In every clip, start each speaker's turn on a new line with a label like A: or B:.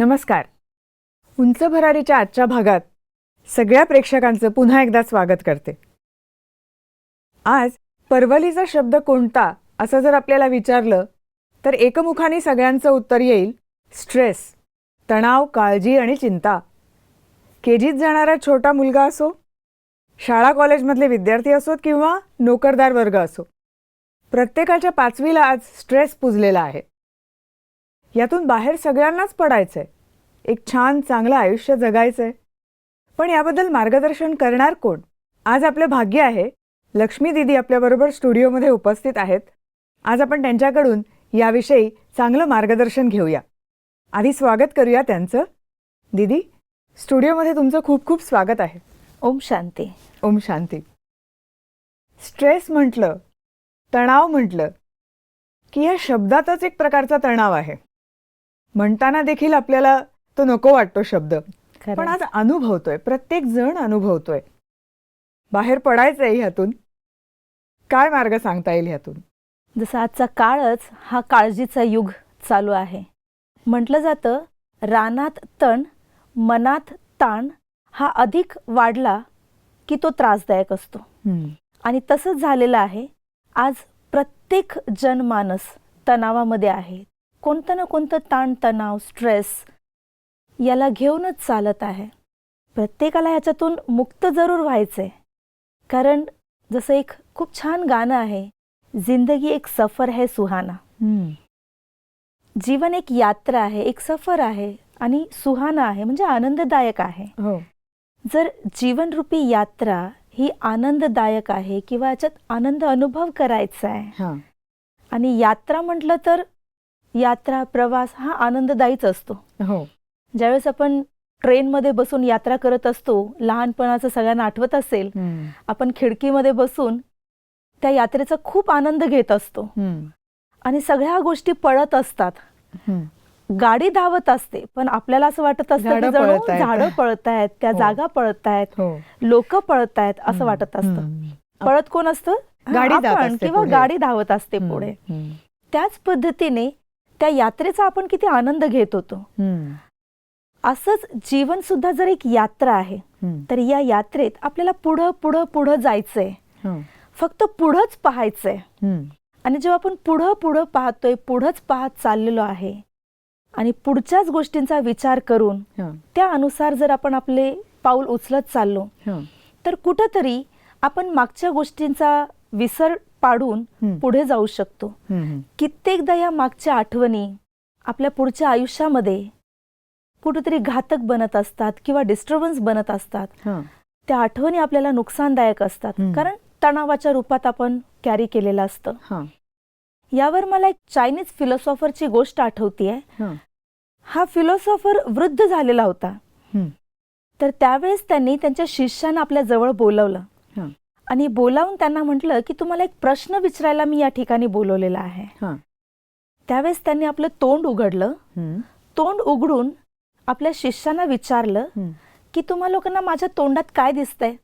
A: नमस्कार. उंच भरारीच्या आजच्या भागात सगळ्या प्रेक्षकांचं पुन्हा एकदा स्वागत करते. आज परवलीचा शब्द कोणता असं जर आपल्याला विचारलं तर एकमुखाने सगळ्यांचं उत्तर येईल स्ट्रेस तणाव काळजी आणि चिंता. केजीत जाणारा छोटा मुलगा असो शाळा कॉलेजमधले विद्यार्थी असोत किंवा नोकरदार वर्ग असो प्रत्येकाच्या पाचवीला आज स्ट्रेस पुजलेला आहे. यातून बाहेर सगळ्यांनाच पडायचंय. एक छान चांगलं आयुष्य जगायचंय. पण याबद्दल मार्गदर्शन करणार कोण? आज आपलं भाग्य आहे. लक्ष्मी दिदी आपल्याबरोबर स्टुडिओमध्ये उपस्थित आहेत. आज आपण त्यांच्याकडून याविषयी चांगलं मार्गदर्शन घेऊया. आधी स्वागत करूया त्यांचं. दिदी स्टुडिओमध्ये तुमचं खूप खूप स्वागत आहे.
B: ओम शांती.
A: ओम शांती. स्ट्रेस म्हटलं तणाव म्हटलं की या शब्दातच एक प्रकारचा तणाव आहे. म्हणताना देखील आपल्याला तो नको वाटतो शब्द. पण आज अनुभवतोय. प्रत्येक जण अनुभवतोय. बाहेर पडायचंय ह्यातून. काय मार्ग सांगता येईल ह्यातून?
B: जसं आजचा काळच हा काळजीचा युग चालू आहे. म्हटलं जातं रानात तण मनात ताण हा अधिक वाढला की तो त्रासदायक असतो. आणि तसंच झालेलं आहे. आज प्रत्येक जनमानस तणावामध्ये आहे. कोणतं ना कोणतं ताण तणाव स्ट्रेस याला घेऊनच चालत आहे. प्रत्येकाला ह्याच्यातून मुक्त जरूर व्हायचंय. कारण जसं एक खूप छान गाणं आहे जिंदगी एक सफर है सुहाना. जीवन एक यात्रा आहे एक सफर आहे आणि सुहाना आहे म्हणजे आनंददायक आहे.
A: हो.
B: जर जीवनरूपी यात्रा ही आनंददायक आहे किंवा याच्यात आनंद अनुभव करायचा आहे आणि यात्रा म्हटलं तर यात्रा प्रवास हा आनंददायीच असतो.
A: हो.
B: ज्यावेळेस आपण ट्रेनमध्ये बसून यात्रा करत असतो लहानपणाचं सगळ्यांना आठवत असेल आपण खिडकीमध्ये बसून त्या यात्रेचा खूप आनंद घेत असतो. आणि सगळ्या गोष्टी पळत असतात. गाडी धावत असते पण आपल्याला असं वाटत असतं
A: झाडं
B: की जणू
A: पळतायत.
B: झाडं पळतायत त्या
A: हो.
B: जागा पळतायत
A: हो.
B: लोक पळतायत असं वाटत असतं. पळत कोण असतं?
A: गाडी जात
B: आपण
A: असते
B: किंवा
A: पुढे.
B: गाडी धावत असते पुढे. त्याच पद्धतीने त्या यात्रेचा आपण किती आनंद घेत होतो. असंच जीवन सुद्धा जर एक यात्रा आहे तर या यात्रेत आपल्याला पुढं पुढं पुढं जायचंय. फक्त पुढंच पाहायचंय. आणि जेव्हा आपण पुढं पुढं पाहतोय पुढंच पाहत चाललेलो आहे आणि पुढच्याच गोष्टींचा विचार करून त्या अनुसार जर आपण आपले पाऊल उचलत चाललो तर कुठंतरी आपण मागच्या गोष्टींचा विसर पाडून. पुढे जाऊ शकतो. कित्येकदा या मागच्या आठवणी आपल्या पुढच्या आयुष्यामध्ये कुठेतरी घातक बनत असतात किंवा डिस्टर्बन्स बनत असतात. त्या आठवणी आपल्याला नुकसानदायक असतात. कारण तणावाच्या रूपात आपण कॅरी केलेलं असतं. यावर मला एक चायनीज फिलॉसॉफरची गोष्ट आठवतीये. हा. फिलॉसॉफर वृद्ध झालेला होता.
A: हं.
B: तर त्यावेळेस त्यांनी त्यांच्या शिष्यांना आपल्या जवळ बोलवलं. आणि बोलावून त्यांना म्हटलं की तुम्हाला एक प्रश्न विचारायला मी या ठिकाणी बोलवलेला आहे.
A: हं.
B: त्यावेळेस त्यांनी आपलं तोंड उघडलं. तोंड उघडून आपल्या शिष्यांना विचारलं की तुम्हा लोकांना माझ्या तोंडात काय दिसतंय?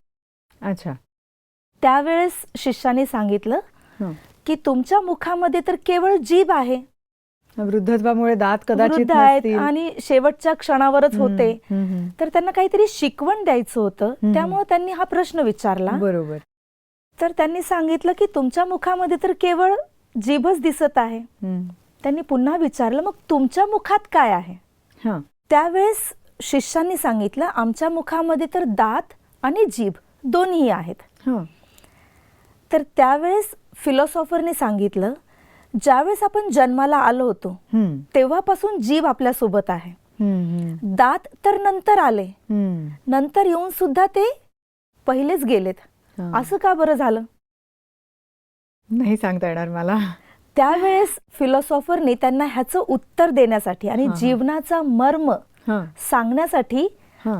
A: अच्छा.
B: त्यावेळेस शिष्याने सांगितलं. की तुमच्या मुखामध्ये तर केवळ जीभ आहे.
A: वृद्धत्वामुळे दात कदाचित
B: आहेत. आणि शेवटच्या क्षणावरच होते. तर त्यांना काहीतरी शिकवण द्यायचं होतं. त्यामुळे त्यांनी हा प्रश्न विचारला.
A: बरोबर.
B: तर त्यांनी सांगितलं की तुमच्या मुखामध्ये तर केवळ जीभच दिसत आहे. त्यांनी पुन्हा विचारलं मग तुमच्या मुखात काय आहे?
A: हा.
B: त्यावेळेस शिष्यांनी सांगितलं आमच्या मुखामध्ये तर दात आणि जीभ दोन्ही आहेत. तर त्यावेळेस फिलॉसॉफरने सांगितलं ज्यावेळेस आपण जन्माला आलो होतो तेव्हापासून जीभ आपल्यासोबत आहे दात तर नंतर आले. नंतर येऊन सुद्धा ते पहिलेच गेलेत. असं का बरं झालं?
A: नाही सांगता येणार मला.
B: त्यावेळेस फिलॉसॉफरने त्यांना ह्याचं उत्तर देण्यासाठी आणि. जीवनाचा मर्म सांगण्यासाठी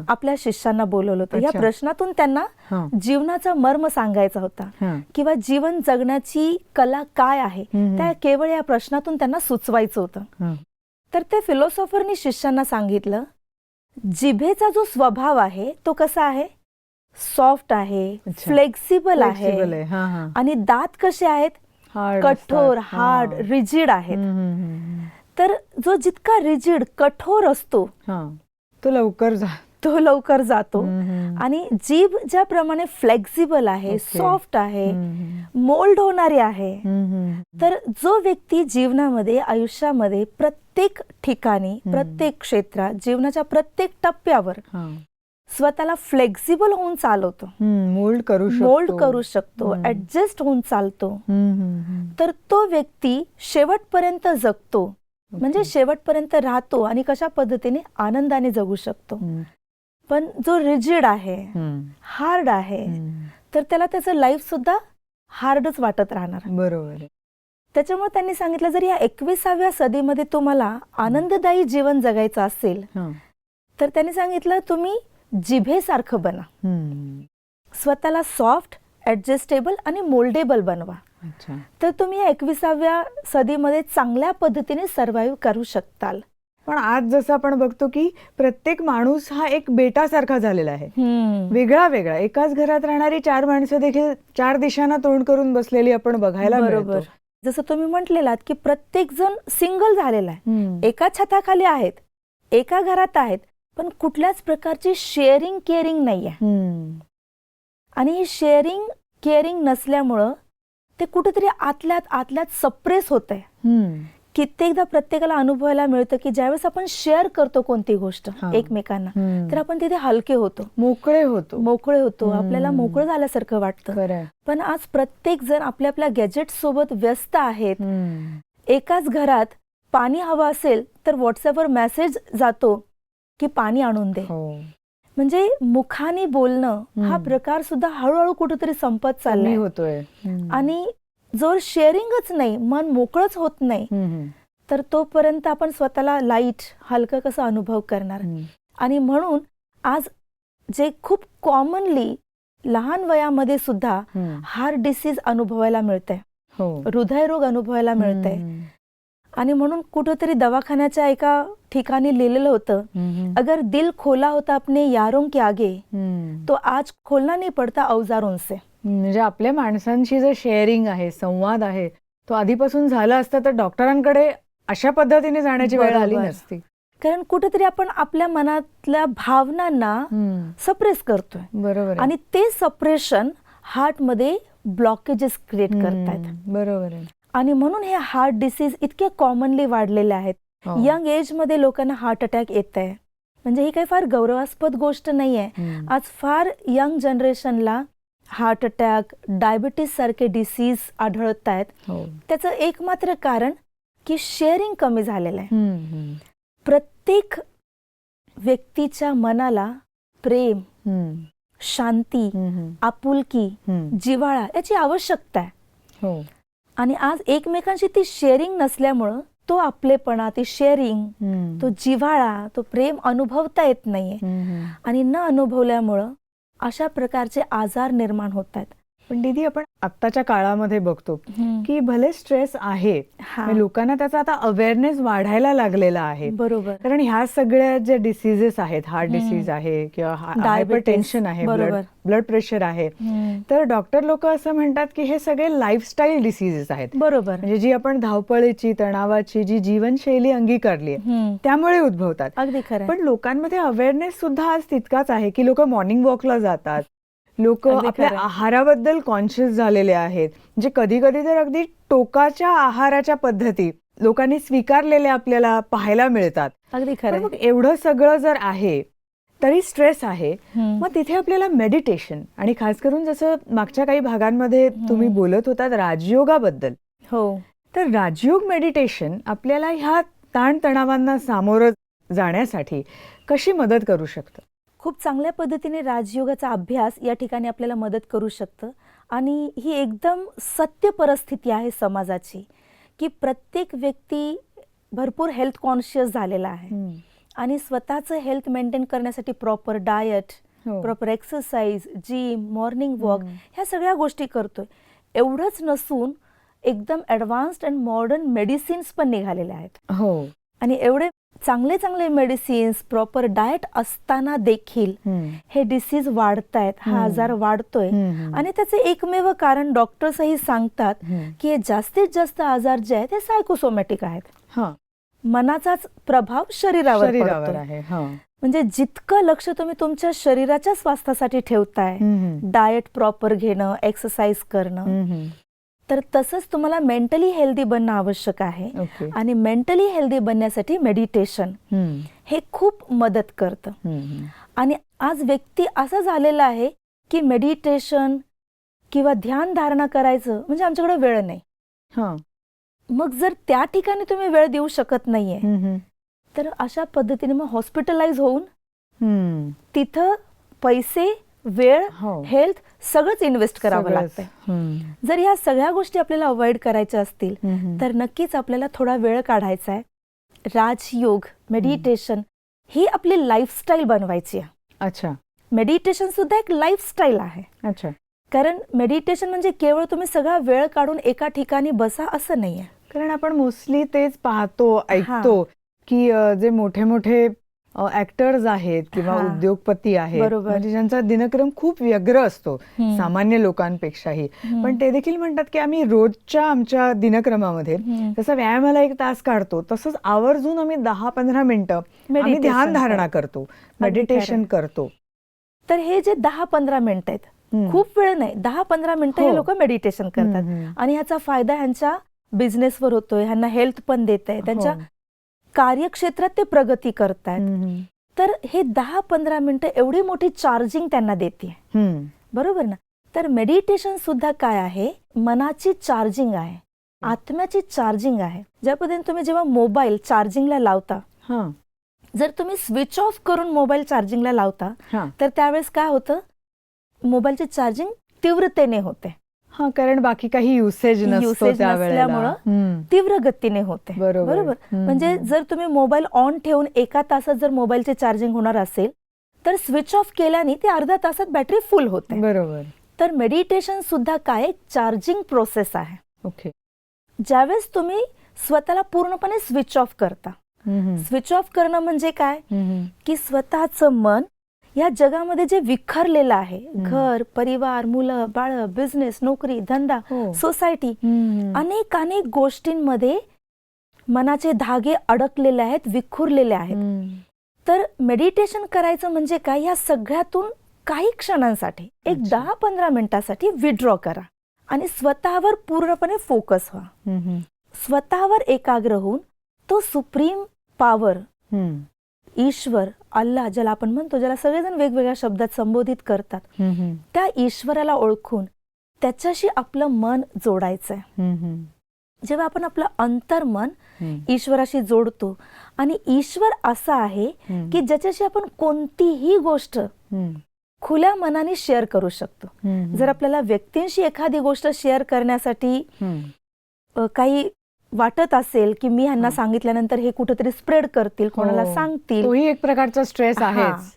B: आपल्या शिष्यांना बोलवलं होतं. या. प्रश्नातून त्यांना जीवनाचा मर्म सांगायचा होता. किंवा जीवन जगण्याची कला काय आहे. त्या केवळ या प्रश्नातून त्यांना सुचवायचं होतं. तर ते फिलॉसॉफरनी शिष्यांना सांगितलं जिभेचा जो स्वभाव आहे तो कसा आहे? सॉफ्ट आहे. फ्लेक्सिबल आहे आणि दात कसे आहेत कठोर. हार्ड. रिजिड आहेत. तर जो जितका रिजिड कठोर असतो
A: तो लवकर जा
B: तो लवकर जातो. आणि जीभ ज्याप्रमाणे फ्लेक्झिबल आहे. सॉफ्ट आहे मोल्ड होणारी आहे. तर जो व्यक्ती जीवनामध्ये आयुष्यामध्ये प्रत्येक ठिकाणी. प्रत्येक क्षेत्रात जीवनाच्या प्रत्येक टप्प्यावर. स्वतःला फ्लेक्झिबल होऊन चालवतो
A: मोल्ड करू शकतो
B: मोल्ड करू शकतो. ऍडजस्ट होऊन चालतो. तर तो व्यक्ती शेवटपर्यंत जगतो म्हणजे. शेवटपर्यंत राहतो आणि कशा पद्धतीने आनंदाने जगू शकतो पण जो रिजिड आहे हार्ड आहे. तर त्याला त्याचं लाईफ सुद्धा हार्डच वाटत राहणार
A: बरोबर.
B: त्याच्यामुळे त्यांनी सांगितलं जर या एकविसाव्या सदीमध्ये तुम्हाला आनंददायी जीवन जगायचं असेल. तर त्यांनी सांगितलं तुम्ही जिभेसारखं बना. स्वतःला सॉफ्ट ऍडजस्टेबल आणि मोल्डेबल बनवा. तर तुम्ही एकविसाव्या सदीमध्ये चांगल्या पद्धतीने सर्व्हाइव्ह करू शकताल.
A: पण आज जसं आपण बघतो की प्रत्येक माणूस हा एक बेटासारखा झालेला आहे. वेगळा वेगळा. एकाच घरात राहणारी चार माणसं देखील चार दिशांना तोंड करून बसलेली आपण बघायला
B: बरोबर. जसं तुम्ही म्हटलेलात की प्रत्येक जण सिंगल झालेला आहे. एका छताखाली आहेत एका घरात आहेत पण कुठल्याच प्रकारची शेअरिंग केअरिंग नाही आहे. आणि ही शेअरिंग केअरिंग नसल्यामुळं ते कुठेतरी आतल्यात आतल्यात सप्रेस होत आहे. कित्येकदा प्रत्येकाला अनुभवायला मिळतं की ज्यावेळेस आपण शेअर करतो कोणती गोष्ट. एकमेकांना. तर आपण तिथे हलके होतो
A: मोकळे होतो
B: मोकळे होतो. आपल्याला मोकळं झाल्यासारखं वाटतं पण आज प्रत्येक जण आपल्या आपल्या गॅजेट सोबत व्यस्त आहेत. एकाच घरात पाणी हवं असेल तर व्हॉट्सअपवर मेसेज जातो की पाणी आणून दे
A: हो
B: म्हणजे मुखाने बोलणं हा. प्रकार सुद्धा हळूहळू कुठेतरी संपत चाललाय
A: होतोय.
B: आणि जोर शेअरिंगच नाही मन मोकळंच होत नाही. तर तोपर्यंत आपण स्वतःला लाइट हलकं कसं अनुभव करणार. आणि म्हणून आज जे खूप कॉमनली लहान वयामध्ये सुद्धा. हार्ट डिसीज अनुभवायला मिळतंय
A: हो
B: हृदयरोग अनुभवायला मिळतंय. आणि म्हणून कुठेतरी दवाखान्याच्या एका ठिकाणी लिहिलेलं होतं. अगर दिल खोला होता अपने यारों के आगे. तो आज खोलना नहीं पड़ता औजारों से
A: म्हणजे आपल्या माणसांशी जे शेअरिंग आहे संवाद आहे तो आधीपासून झाला असता तर डॉक्टरांकडे अशा पद्धतीने जाण्याची वेळ आली. नसती
B: कारण कुठेतरी आपण आपल्या मनातल्या भावनांना. सप्रेस करतोय
A: बरोबर.
B: आणि ते सप्रेशन हार्टमध्ये ब्लॉकेजेस क्रिएट करतायत
A: हम्म. बरोबर आहे
B: आणि म्हणून हे हार्ट डिसीज इतके कॉमनली वाढलेले आहेत
A: हो.
B: यंग एजमध्ये लोकांना हार्ट अटॅक येत आहे म्हणजे ही काही फार गौरवास्पद गोष्ट नाहीये
A: हम्म.
B: आज फार यंग जनरेशनला हार्ट अटॅक डायबिटीस सारखे डिसीज आढळत आहेत
A: हो.
B: त्याचं एकमात्र कारण की शेअरिंग कमी झालेलं आहे. प्रत्येक व्यक्तीच्या मनाला प्रेम. शांती. आपुलकी. जिव्हाळा याची आवश्यकता आहे
A: हो
B: आणि आज एकमेकांशी ती शेअरिंग नसल्यामुळं तो आपलेपणा ती शेअरिंग
A: हम्म.
B: तो जिव्हाळा तो प्रेम अनुभवता येत नाहीये
A: हम्म.
B: आणि न अनुभवल्यामुळं अशा प्रकारचे आजार निर्माण होत आहेत
A: पण दीदी आपण आत्ताच्या काळामध्ये बघतो की भले स्ट्रेस आहे लोकांना त्याचा आता अवेअरनेस वाढायला लागलेला आहे.
B: बरोबर.
A: कारण ह्या सगळ्या ज्या डिसिजेस आहेत हार्ट. डिसीज आहे किंवा हायपर
B: Diabetes.
A: टेन्शन आहे ब्लड प्रेशर आहे तर डॉक्टर लोक असं म्हणतात की हे सगळे लाईफस्टाईल डिसिजेस आहेत.
B: बरोबर.
A: म्हणजे जी आपण धावपळीची तणावाची जी जीवनशैली अंगीकारली आहे त्यामुळे उद्भवतात.
B: अगदी खरं
A: पण लोकांमध्ये अवेअरनेस सुद्धा आज तितकाच आहे की लोक मॉर्निंग वॉकला जातात लोक आपल्या. आहाराबद्दल कॉन्शियस झालेले आहेत. म्हणजे कधी कधी तर अगदी टोकाच्या आहाराच्या पद्धती लोकांनी स्वीकारलेल्या आपल्याला पाहायला मिळतात.
B: अगदी खरं.
A: मग एवढं सगळं जर आहे तरी स्ट्रेस आहे. मग तिथे आपल्याला मेडिटेशन आणि खास करून जसं मागच्या काही भागांमध्ये तुम्ही. बोलत होतात राजयोगाबद्दल.
B: हो.
A: तर राजयोग मेडिटेशन आपल्याला ह्या ताणतणावांना सामोरं जाण्यासाठी कशी मदत करू शकतं?
B: खूप चांगल्या पद्धतीने राजयोगाचा अभ्यास या ठिकाणी आपल्याला मदत करू शकतं. आणि ही एकदम सत्य परिस्थिती आहे समाजाची की प्रत्येक व्यक्ती भरपूर हेल्थ कॉन्शियस झालेला आहे. आणि स्वतःचं हेल्थ मेंटेन करण्यासाठी proper diet. Proper exercise gym morning walk. ह्या सगळ्या गोष्टी करतोय. एवढंच नसून एकदम ॲडव्हान्स्ड अँड मॉडर्न मेडिसिन्स पण निघालेल्या आहेत.
A: हो.
B: आणि एवढे चांगले चांगले मेडिसिन्स प्रॉपर डाएट असताना देखील. हे डिसीज वाढतायत हा. आजार वाढतोय. आणि त्याचे एकमेव कारण डॉक्टर्सही सांगतात. की हे जास्तीत जास्त आजार जे आहेत ते सायकोसोमॅटिक आहेत
A: हा
B: मनाचाच प्रभाव शरीरावर.
A: आहे
B: म्हणजे जितकं लक्ष तुम्ही तुमच्या शरीराच्या स्वास्थ्यासाठी ठेवताय. डाएट प्रॉपर घेणं एक्सरसाइज करणं. तर तसंच तुम्हाला मेंटली हेल्दी बनणं आवश्यक आहे
A: ओके
B: आणि मेंटली हेल्दी बनण्यासाठी मेडिटेशन
A: हम्म.
B: हे खूप मदत करतं
A: हम्म.
B: आणि आज व्यक्ती असं झालेला आहे की मेडिटेशन किंवा ध्यान धारणा करायचं म्हणजे आमच्याकडे वेळ नाही
A: हा
B: मग जर त्या ठिकाणी तुम्ही वेळ देऊ शकत नाहीये. तर अशा पद्धतीने मग हॉस्पिटलाइज होऊन. तिथं पैसे वेळ
A: हो.
B: हेल्थ सगळंच इन्व्हेस्ट करावं
A: हम्म.
B: जर ह्या सगळ्या गोष्टी आपल्याला अवॉइड करायच्या असतील. तर नक्कीच आपल्याला थोडा वेळ काढायचा आहे. राजयोग मेडिटेशन ही आपली लाईफस्टाईल बनवायची आहे.
A: अच्छा.
B: मेडिटेशन सुद्धा एक लाईफस्टाईल आहे.
A: अच्छा.
B: कारण मेडिटेशन म्हणजे केवळ तुम्ही सगळा वेळ काढून एका ठिकाणी बसा असं नाहीये.
A: कारण आपण मोस्टली तेच पाहतो ऐकतो की जे मोठे मोठे ऍक्टर्स आहेत किंवा. उद्योगपती आहेत. म्हणजे ज्यांचा दिनक्रम खूप व्यग्र असतो. सामान्य लोकांपेक्षाही. पण ते देखील म्हणतात की आम्ही रोजच्या आमच्या दिनक्रमामध्ये. जसं व्यायामाला एक तास काढतो तसंच आवर्जून आम्ही दहा पंधरा मिनिटं आम्ही ध्यान धारणा
B: करतो.
A: मेडिटेशन करतो
B: तर हे जे दहा पंधरा मिनिट आहेत. खूप वेळ नाही दहा पंधरा मिनिटं हे
A: हो.
B: लोक मेडिटेशन करतात. आणि ह्याचा फायदा ह्यांच्या बिझनेसवर होतोय ह्यांना हेल्थ पण देत आहे त्यांच्या
A: हो.
B: कार्यक्षेत्रात ते प्रगती करतायत.
A: हम्म.
B: तर हे दहा पंधरा मिनिटं एवढी मोठी चार्जिंग त्यांना देते. बरोबर ना? तर मेडिटेशन सुद्धा काय आहे? मनाची चार्जिंग आहे. आत्म्याची चार्जिंग आहे. ज्या पद्धतीने तुम्ही जेव्हा मोबाईल चार्जिंगला लावता
A: हा.
B: जर तुम्ही स्विच ऑफ करून मोबाईल चार्जिंगला लावता तर त्यावेळेस काय होतं? मोबाईलची चार्जिंग तीव्रतेने होते.
A: हा कारण बाकी काही युसेज त्यावेळेला.
B: नसल्यामुळं. तीव्र गतीने होते.
A: बरोबर.
B: म्हणजे जर तुम्ही मोबाईल ऑन ठेवून एका तासात जर मोबाईलची चार्जिंग होणार असेल तर स्विच ऑफ केल्याने ते अर्ध्या तासात बॅटरी फुल होते.
A: बरोबर.
B: तर मेडिटेशन सुद्धा काय? चार्जिंग प्रोसेस आहे.
A: ओके
B: ज्यावेळेस तुम्ही स्वतःला पूर्णपणे स्विच ऑफ करता. स्विच ऑफ करणं म्हणजे काय. की स्वतःचं मन या जगामध्ये जे विखरलेलं आहे. घर परिवार मुलं बाळ बिझनेस नोकरी धंदा. सोसायटी. अनेक अनेक गोष्टींमध्ये मनाचे धागे अडकलेले आहेत विखुरलेले आहेत. तर मेडिटेशन करायचं म्हणजे काय या सगळ्यातून काही क्षणांसाठी एक. दहा पंधरा मिनिटासाठी विड्रॉ करा आणि स्वतःवर पूर्णपणे फोकस व्हा. स्वतःवर एकाग्र होऊन तो सुप्रीम पॉवर. ईश्वर अल्लाह ज्याला आपण म्हणतो ज्याला सगळेजण वेगवेगळ्या शब्दात संबोधित करतात. त्या ईश्वराला ओळखून त्याच्याशी आपलं मन जोडायचंय. जेव्हा आपण आपलं अंतर्मन. ईश्वराशी जोडतो आणि ईश्वर असा आहे. की ज्याच्याशी आपण कोणतीही गोष्ट. खुल्या मनाने शेअर करू शकतो. जर आपल्याला व्यक्तींशी एखादी गोष्ट शेअर करण्यासाठी काही वाटत असेल की मी ह्यांना. सांगितल्यानंतर हे कुठेतरी स्प्रेड करतील कोणाला
A: हो.
B: सांगतील
A: तोही एक प्रकारचा स्ट्रेस
B: हा.
A: आहेच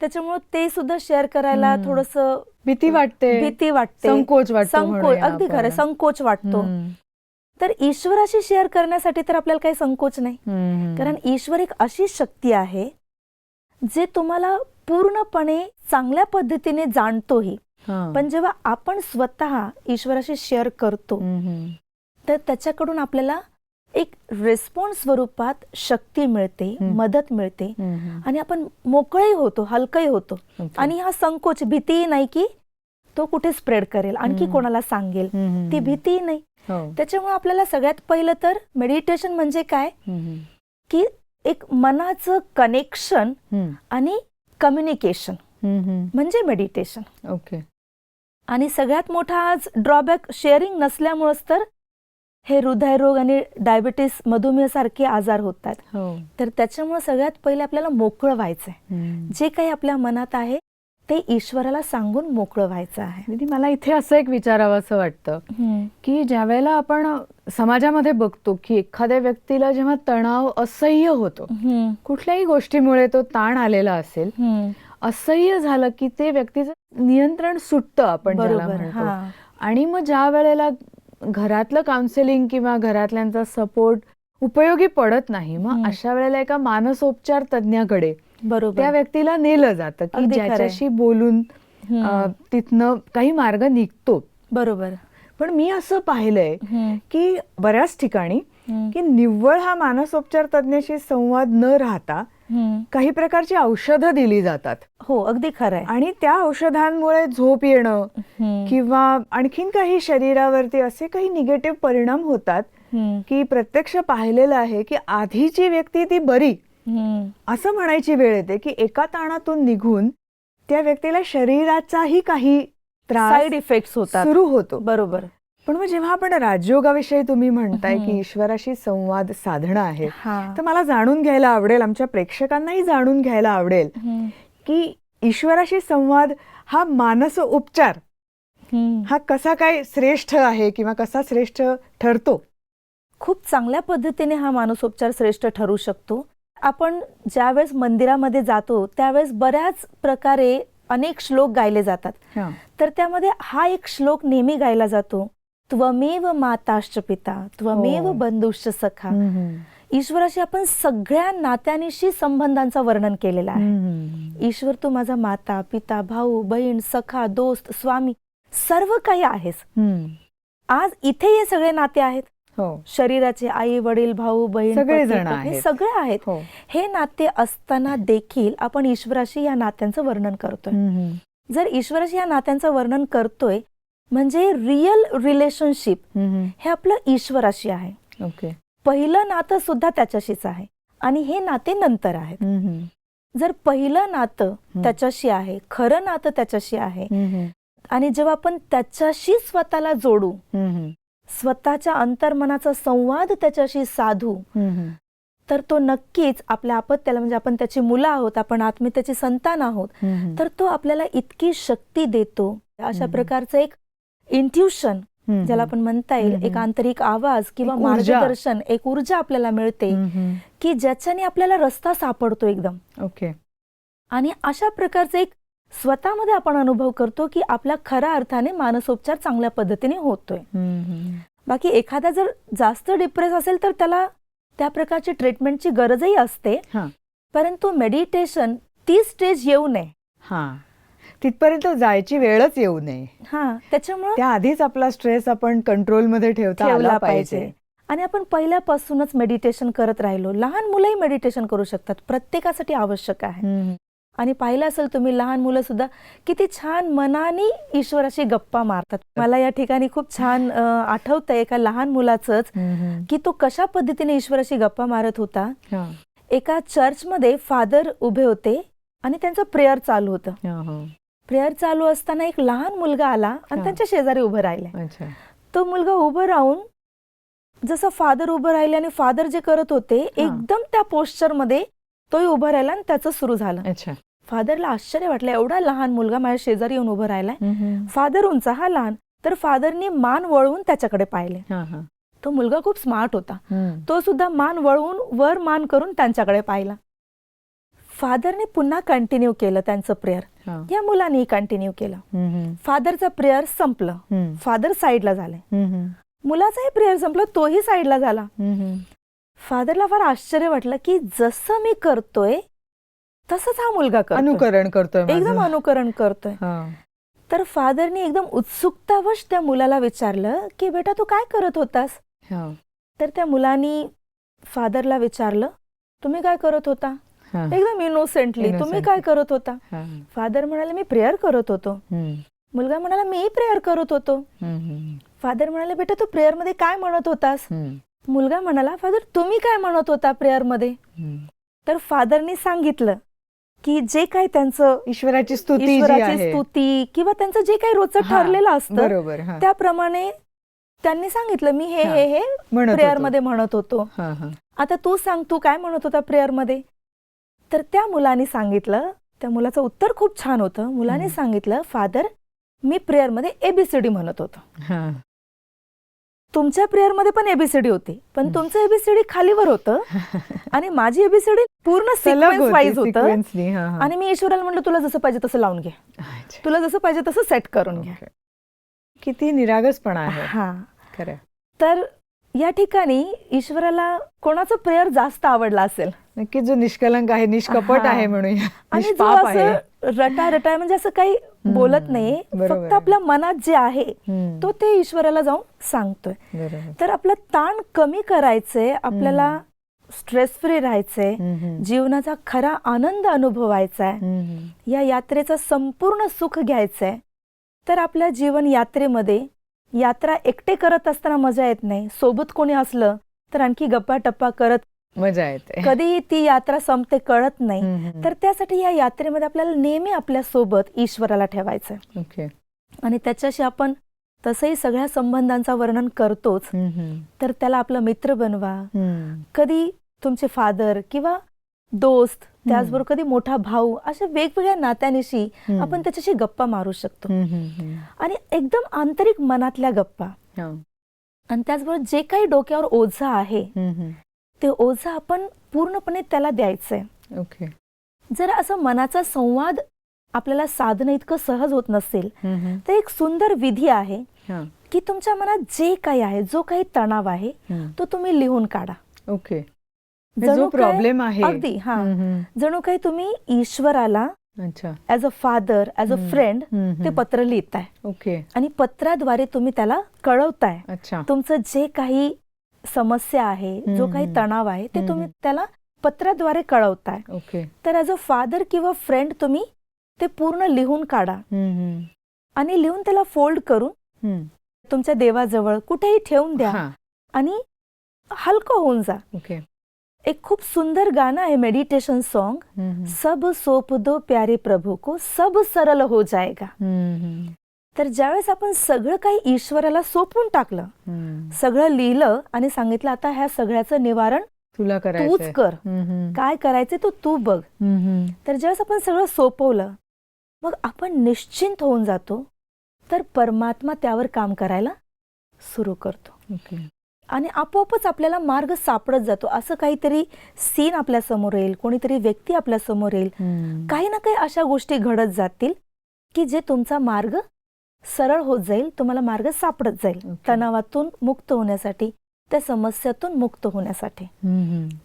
B: त्याच्यामुळे ते सुद्धा शेअर करायला. थोडस
A: भीती वाटते
B: भीती वाटते
A: संकोच वाटतो
B: संकोच अगदी. खरं संकोच वाटतो. तर ईश्वराशी शेअर करण्यासाठी तर आपल्याला काही संकोच नाही. कारण ईश्वर एक अशी शक्ती आहे जे तुम्हाला पूर्णपणे चांगल्या पद्धतीने जाणतोही. पण जेव्हा आपण स्वतः ईश्वराशी शेअर करतो. तर त्याच्याकडून आपल्याला एक रिस्पॉन्स स्वरूपात शक्ती मिळते. मदत मिळते. आणि आपण मोकळही होतो हलकही होतो. आणि हा संकोच भीतीही नाही की तो कुठे स्प्रेड करेल आणखी. कोणाला सांगेल. ती भीतीही नाही
A: हो.
B: त्याच्यामुळे आपल्याला सगळ्यात पहिलं तर मेडिटेशन म्हणजे काय. की एक मनाचं कनेक्शन. आणि कम्युनिकेशन. म्हणजे मेडिटेशन
A: ओके
B: आणि सगळ्यात मोठा आज ड्रॉबॅक शेअरिंग नसल्यामुळेच तर हे हृदयरोग आणि डायबिटीस मधुमेह सारखे आजार होतात.
A: हो.
B: तर त्याच्यामुळे सगळ्यात पहिले आपल्याला मोकळं व्हायचंय. जे काही आपल्या मनात आहे ते ईश्वराला सांगून मोकळं व्हायचं आहे.
A: दीदी मला इथे असं एक विचारावं असं वाटतं की ज्या वेळेला आपण समाजामध्ये बघतो की एखाद्या व्यक्तीला जेव्हा तणाव असह्य होतो कुठल्याही गोष्टीमुळे तो ताण आलेला असेल असह्य झालं की ते व्यक्तीचं नियंत्रण सुटतं आपण आणि मग ज्या वेळेला घरातलं काउन्सिलिंग किंवा घरातल्यांचा सपोर्ट उपयोगी पडत नाही मग. अशा वेळेला एका मानसोपचार तज्ञाकडे त्या
B: बरोबर
A: व्यक्तीला नेलं जातं की. ज्याच्याशी बोलून तिथनं काही मार्ग निघतो
B: बरोबर
A: पण मी असं पाहिलंय. की बऱ्याच ठिकाणी. की निव्वळ हा मानसोपचार तज्ञाशी संवाद न राहता. काही प्रकारची औषधं दिली जातात.
B: हो अगदी खरं आहे.
A: आणि त्या औषधांमुळे झोप येणं. किंवा आणखीन काही शरीरावरती असे काही निगेटिव्ह परिणाम होतात. की प्रत्यक्ष पाहिलेलं आहे की आधीची व्यक्ती ती बरी. असं म्हणायची वेळ येते की एका ताणातून निघून त्या व्यक्तीला शरीराचाही काही त्रास
B: साईड इफेक्ट होतात.
A: सुरू होतो.
B: बरोबर.
A: पण मग जेव्हा आपण राजयोगाविषयी तुम्ही म्हणताय. की ईश्वराशी संवाद साधणं आहे तर मला जाणून घ्यायला आवडेल आमच्या प्रेक्षकांनाही जाणून घ्यायला आवडेल. की ईश्वराशी संवाद हा मानस उपचार. हा कसा काय श्रेष्ठ आहे किंवा कसा श्रेष्ठ ठरतो
B: खूप चांगल्या पद्धतीने हा मानसोपचार श्रेष्ठ ठरू शकतो आपण ज्यावेळेस मंदिरामध्ये जातो त्यावेळेस बऱ्याच प्रकारे अनेक श्लोक गायले जातात तर त्यामध्ये हा एक श्लोक नेहमी गायला जातो त्वमेव माताश्च पिता त्वमेव
A: हो.
B: बंधुश्च सखा. ईश्वराशी आपण सगळ्या नात्यानिशी संबंधांचं वर्णन केलेलं आहे. ईश्वर तू माझा माता पिता भाऊ बहीण सखा दोस्त स्वामी सर्व काही आहेस. आज इथे हे सगळे नाते आहेत.
A: हो.
B: शरीराचे आई वडील भाऊ बहीण
A: सगळे जण आहेत.
B: सगळे आहेत.
A: हो.
B: हे नाते असताना देखील आपण ईश्वराशी या नात्यांचं वर्णन करतोय. जर ईश्वराशी या नात्यांचं वर्णन करतोय म्हणजे रिअल रिलेशनशिप हे आपलं ईश्वराशी आहे.
A: ओके.
B: पहिलं नातं सुद्धा त्याच्याशीच आहे. आणि हे नाते नंतर आहेत. जर पहिलं नातं त्याच्याशी आहे खरं नातं त्याच्याशी आहे आणि जेव्हा आपण त्याच्याशी स्वतःला जोडू स्वतःच्या अंतर्मनाचा संवाद त्याच्याशी साधू तर तो नक्कीच आपल्या आपत्याला म्हणजे आपण त्याची मुलं आहोत आपण आत्मीयतेची संतान आहोत तर तो आपल्याला इतकी शक्ती देतो. अशा. प्रकारचं एक इंट्युशन ज्याला आपण म्हणता येईल. एक आंतरिक आवाज किंवा. मार्गदर्शन एक ऊर्जा आपल्याला मिळते की ज्याच्याने आपल्याला रस्ता सापडतो एकदम.
A: ओके.
B: आणि अशा प्रकारचे एक स्वतःमध्ये आपण अनुभव करतो की आपला खऱ्या अर्थाने मानसोपचार चांगल्या पद्धतीने होतोय. बाकी एखादा जर जास्त डिप्रेस असेल तर त्याला त्या प्रकारची ट्रीटमेंटची गरजही असते. परंतु मेडिटेशन ती स्टेज येऊ नये.
A: तिथपर्यंत जायची वेळच येऊ नये.
B: हा त्याच्यामुळे
A: त्या आधीच आपला स्ट्रेस आपण कंट्रोलमध्ये ठेवता आला
B: पाहिजे. आणि आपण पहिल्यापासूनच मेडिटेशन करत राहिलो. लहान मुलंही मेडिटेशन करू शकतात. प्रत्येकासाठी आवश्यक आहे. आणि पाहिलं असेल तुम्ही लहान मुलं सुद्धा किती छान मनाने ईश्वराशी गप्पा मारतात. मला या ठिकाणी खूप छान आठवतंय एका लहान मुलाचंच. की तो कशा पद्धतीने ईश्वराशी गप्पा मारत होता. एका चर्चमध्ये फादर उभे होते आणि त्यांचं प्रेयर चालू होतं. प्रेयर चालू असताना एक लहान मुलगा आला आणि. त्यांच्या शेजारी उभं
A: अच्छा.
B: तो मुलगा उभं राहून जसं फादर उभं राहिले आणि फादर जे करत होते एकदम त्या पोस्चरमध्ये तोही उभं राहिला आणि त्याचं सुरू झालं. फादरला आश्चर्य वाटलं एवढा लहान मुलगा माझ्या शेजारी येऊन उभं राहिलाय. फादर उंच हा लहान तर फादरनी मान वळवून त्याच्याकडे पाहिले. तो मुलगा खूप स्मार्ट होता. तो सुद्धा मान वळवून वर मान करून त्यांच्याकडे पाहिला. फादरने पुन्हा कंटिन्यू केलं त्यांचं प्रेयर. या मुलांनी कंटिन्यू केलं. फादरचं प्रेयर संपलं. फादर साईडला झाले. मुलाचाही प्रेयर संपलं तोही साईडला झाला. फादरला फार आश्चर्य वाटलं की जसं मी करतोय तसंच हा मुलगा
A: अनुकरण करतोय
B: एकदम. अनुकरण करतोय
A: हा.
B: तर फादरनी एकदम उत्सुकतावश त्या मुलाला विचारलं की बेटा तू काय करत होतास. तर त्या मुलानी फादरला विचारलं तुम्ही काय करत होता. एकदम इनोसेंटली तुम्ही. काय करत होता. फादर म्हणाले मी प्रेयर करत होतो. मुलगा म्हणाला मी प्रेयर करत होतो. फादर म्हणाले बेटा तू प्रेयरमध्ये काय म्हणत होतास. मुलगा म्हणाला फादर तुम्ही काय म्हणत होता
A: प्रेयरमध्ये.
B: तर फादरनी सांगितलं की जे काही त्यांचं
A: ईश्वराची स्तुती
B: स्तुती किंवा त्यांचं जे काही रोजचं ठरलेलं असतं. त्याप्रमाणे त्यांनी सांगितलं मी हे
A: हा.
B: हे प्रेयर. मध्ये म्हणत होतो. आता तू सांग तू काय म्हणत होता प्रेयरमध्ये तर त्या मुलाने सांगितलं त्या मुलाचं उत्तर खूप छान होतं. मुलाने सांगितलं फादर मी प्रेयरमध्ये एबीसीडी म्हणत होतो. तुमच्या प्रेयरमध्ये पण एबीसीडी होती पण तुमचं एबीसीडी खालीवर होतं आणि माझी एबीसीडी पूर्ण सिक्वेन्स
A: होती,
B: वाईज होतं. आणि मी ईश्वराला म्हणलं तुला जसं पाहिजे तसं लावून घे. तुला जसं पाहिजे तसं सेट करून घ्या
A: Okay. किती निरागसपणा आहे.
B: हा.
A: खरं.
B: तर या ठिकाणी ईश्वराला कोणाचं प्रेयर जास्त आवडला असेल?
A: नक्की जो निष्कलंक आहे निष्कपट. आहे
B: आणि जो
A: आहे
B: असं रटा रटा म्हणजे असं काही बोलत नाही फक्त. आपल्या मनात जे आहे. तो ते ईश्वराला जाऊन सांगतोय तर आपलं ताण कमी करायचंय आपल्याला स्ट्रेस फ्री राहायचंय. जीवनाचा खरा आनंद अनुभवायचा आहे. या यात्रेचं संपूर्ण सुख घ्यायचंय तर आपल्या जीवन यात्रेमध्ये यात्रा एकटे करत असताना मजा येत नाही सोबत कोणी असलं तर आणखी गप्पा टप्पा करत
A: मजा येते
B: कधी ती यात्रा संपते कळत नाही. तर त्यासाठी या यात्रेमध्ये आपल्याला नेहमी आपल्यासोबत ईश्वराला ठेवायचं
A: ओके
B: आणि त्याच्याशी आपण तसंही सगळ्या संबंधांचा वर्णन करतोच. तर त्याला आपला मित्र बनवा. कधी तुमचे फादर किंवा दोस्त त्याचबरोबर कधी मोठा भाऊ अशा वेगवेगळ्या नात्यानिशी. आपण त्याच्याशी गप्पा मारू शकतो. आणि एकदम आंतरिक मनातल्या गप्पा
A: हा.
B: आणि त्याचबरोबर जे काही डोक्यावर ओझं आहे. ते ओझं आपण पूर्णपणे त्याला द्यायचंय
A: ओके
B: जर असं मनाचा संवाद आपल्याला साधणं इतकं सहज होत नसेल. तर एक सुंदर विधी आहे
A: हा.
B: की तुमच्या मनात जे काही आहे जो काही तणाव आहे. तो तुम्ही लिहून काढा
A: ओके
B: जणू
A: प्रॉब्लेम आहे
B: अगदी हा. जणू काही तुम्ही ईश्वराला
A: अच्छा
B: as a father as a. Friend. ते पत्र लिहिताय
A: ओके
B: आणि पत्राद्वारे तुम्ही त्याला कळवताय
A: अच्छा
B: तुमचं जे काही समस्या आहे जो काही. तणाव आहे ते तुम्ही. त्याला पत्राद्वारे कळवताय
A: ओके
B: तर ऍज अ फादर किंवा फ्रेंड तुम्ही ते पूर्ण लिहून काढा. आणि लिहून त्याला फोल्ड करून. तुमच्या देवाजवळ कुठेही ठेवून द्या. आणि हलकं होऊन जा
A: ओके
B: एक खूप सुंदर गाणं आहे मेडिटेशन सॉन्ग. सब सोप दो प्यारे प्रभू को सब सरल हो जाएगा. तर ज्यावेळेस आपण सगळं काही ईश्वराला सोपून टाकलं. सगळं लिहिलं आणि सांगितलं आता ह्या सगळ्याचं निवारण
A: तुला
B: तूच कर. काय करायचे तो तू बघ. तर ज्यावेळेस आपण सगळं सोपवलं मग आपण निश्चिंत होऊन जातो तर परमात्मा त्यावर काम करायला सुरू करतो. आणि आपोआपच आपल्याला मार्ग सापडत जातो. असं काहीतरी सीन आपल्यासमोर येईल कोणीतरी व्यक्ती आपल्यासमोर येईल. काही ना काही अशा गोष्टी घडत जातील की जे तुमचा मार्ग सरळ होत जाईल तुम्हाला मार्ग सापडत जाईल. तणावातून मुक्त होण्यासाठी त्या समस्यातून मुक्त होण्यासाठी.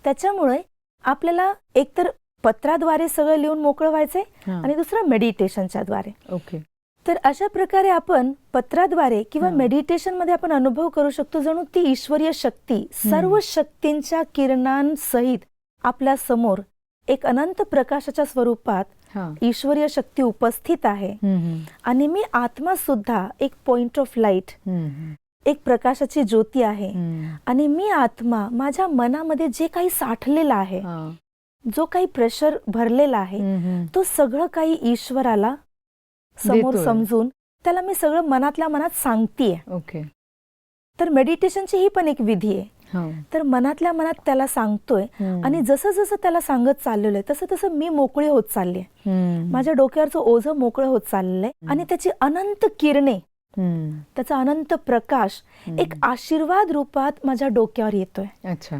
B: त्याच्यामुळे आपल्याला एकतर पत्राद्वारे सगळं लिहून मोकळं व्हायचंय आणि दुसरं मेडिटेशनच्या द्वारे.
A: ओके.
B: तर अशा प्रकारे आपण पत्राद्वारे किंवा. मेडिटेशनमध्ये आपण अनुभव करू शकतो जणू ती ईश्वरीय शक्ती सर्व शक्तींच्या किरणांसहित आपल्यासमोर एक अनंत प्रकाशाच्या स्वरूपात ईश्वरीय शक्ती उपस्थित आहे. आणि मी आत्मा सुद्धा एक पॉइंट ऑफ लाइट एक प्रकाशाची ज्योती आहे. आणि मी आत्मा माझ्या मनामध्ये जे काही साठलेलं आहे जो काही प्रेशर भरलेला आहे तो सगळं काही ईश्वराला समोर. समजून त्याला मी सगळं मनातल्या मनात सांगतीये.
A: ओके
B: तर मेडिटेशनची ही पण एक विधी आहे. तर मनातल्या मनात त्याला सांगतोय आणि जसं जसं त्याला सांगत चाललेलं आहे तसं तसं मी मोकळी होत चालली माझ्या डोक्यावरचं ओझं मोकळं होत चाललेलं आहे आणि त्याची अनंत किरणे त्याचा अनंत प्रकाश एक आशीर्वाद रूपात माझ्या डोक्यावर येतोय.
A: अच्छा.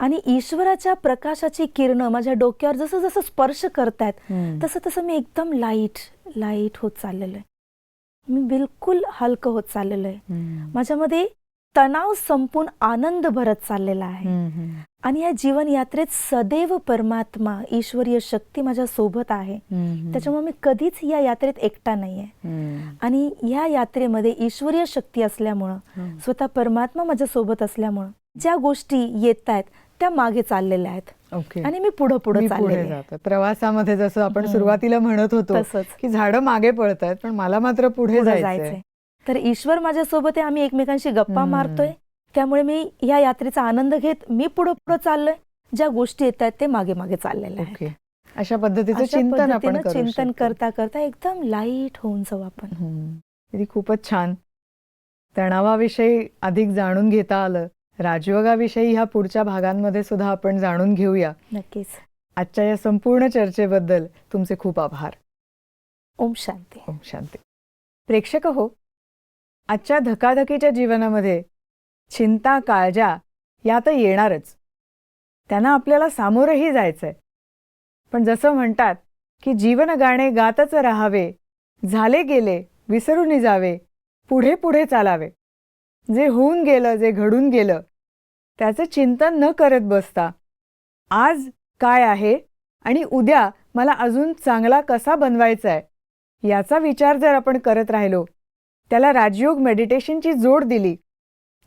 B: आणि ईश्वराच्या प्रकाशाची किरणं माझ्या डोक्यावर जसं जसं स्पर्श करतायत तसं तसं मी एकदम लाइट लाइट होत चाललेलं आहे मी बिलकुल हलकं होत चाललेलं आहे माझ्यामध्ये तणाव संपून आनंद भरत चाललेला आहे. आणि या जीवन यात्रेत सदैव परमात्मा ईश्वरीय शक्ती माझ्या सोबत आहे. त्याच्यामुळे मी कधीच या यात्रेत एकटा नाहीये. आणि या यात्रेमध्ये ईश्वरीय शक्ती असल्यामुळं स्वतः परमात्मा माझ्या सोबत असल्यामुळं ज्या गोष्टी येत आहेत त्या मागे चाललेल्या आहेत.
A: ओके.
B: आणि मी पुढं पुढं
A: मी
B: चाललेले
A: पुढे
B: आहे.
A: जातो. प्रवासामध्ये जसं आपण सुरुवातीला म्हणत होतो
B: तसंच.
A: की झाडं मागे पळतायत पण मला मात्र पुढे जायचंय.
B: तर ईश्वर माझ्यासोबत आहे आम्ही एकमेकांशी गप्पा. मारतोय. त्यामुळे मी या यात्रेचा आनंद घेत मी पुढं पुढं चाललोय. ज्या गोष्टी येत आहेत ते मागे मागे चाललेले
A: ओके. अशा पद्धतीचं चिंतन आपण
B: चिंतन. करता करता एकदम लाइट होऊन जाऊ आपण.
A: खूपच छान. तणावाविषयी अधिक जाणून घेता आलं. राजयोगाविषयी ह्या पुढच्या भागांमध्ये सुद्धा आपण जाणून घेऊया.
B: नक्कीच.
A: आजच्या या संपूर्ण चर्चेबद्दल तुमचे खूप आभार.
B: ओम शांती.
A: ओम शांती. प्रेक्षक हो आजच्या धकाधकीच्या जीवनामध्ये चिंता काळजा या तर येणारच. त्यांना आपल्याला सामोरंही जायचंय. पण जसं म्हणतात की जीवन गाणे गातच राहावे झाले गेले विसरून जावे पुढे पुढे चालावे. जे होऊन गेलं जे घडून गेलं त्याचे चिंतन न करत बसता आज काय आहे आणि उद्या मला अजून चांगला कसा बनवायचा आहे याचा विचार जर आपण करत राहिलो त्याला राजयोग मेडिटेशनची जोड दिली.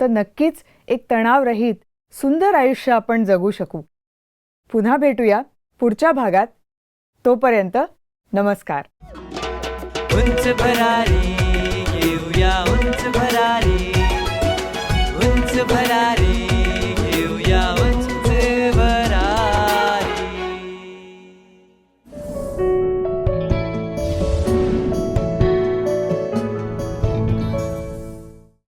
A: तर नक्कीच एक तणावरहित सुंदर आयुष्य आपण जगू शकू. पुन्हा भेटूया पुढच्या भागात. तोपर्यंत नमस्कार.
C: उंच भरारी येऊया उंच भरारी. उंच भरारी.